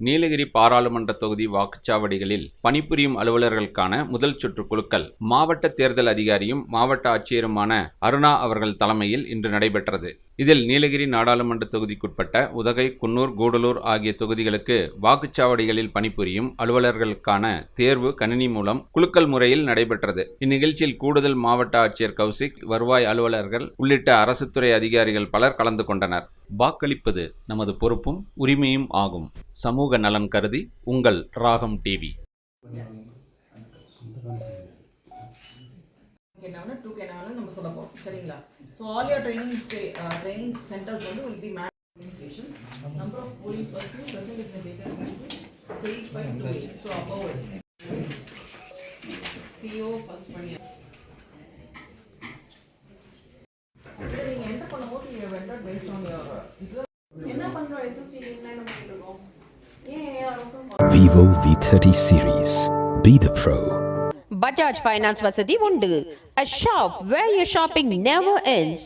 நீலகிரி பாராளுமன்ற தொகுதி வாக்குச்சாவடிகளில் பணிபுரியும் அலுவலர்களுக்கான முதல் சுற்று குழுக்கள் மாவட்ட தேர்தல் அதிகாரியும் மாவட்ட ஆட்சியருமான அருணா அவர்கள் தலைமையில் இன்று நடைபெற்றது. இதில் நீலகிரி நாடாளுமன்ற தொகுதிக்குட்பட்ட உதகை குன்னூர் கூடலூர் ஆகிய தொகுதிகளுக்கு வாக்குச்சாவடிகளில் பணிபுரியும் அலுவலர்களுக்கான தேர்வு கணினி மூலம் குலுக்கல் முறையில் நடைபெற்றது. இந்நிகழ்ச்சியில் கூடுதல் மாவட்ட ஆட்சியர் கௌசிக் வருவாய் அலுவலர்கள் உள்ளிட்ட அரசுத்துறை அதிகாரிகள் பலர் கலந்து கொண்டனர். வாக்களிப்பது நமது பொறுப்பும் உரிமையும் ஆகும். சமூக நலன் கருதி உங்கள் ராகம் டிவி. டூ கேனாலும் நம்ம சொல்ல போகிறோம் சரிங்களா? So all your training training centres வந்து will be man stations number of polling person present in data eight five two eight so above PO first பண்ணி நீங்கள் என்டர் பண்ணும்போது நீங்கள் வெண்டர் பேஸ்ட் ஆன் யோர் இது என்ன பண்ணுறோம் எஸ்எஸ்டி என்ன பண்ணிட்டு இருக்கோம் ஏன் ஏஆர்எஸும் Vivo V30 series. Be the pro. Bajaj finance வசதி உண்டு a shop where your shopping never ends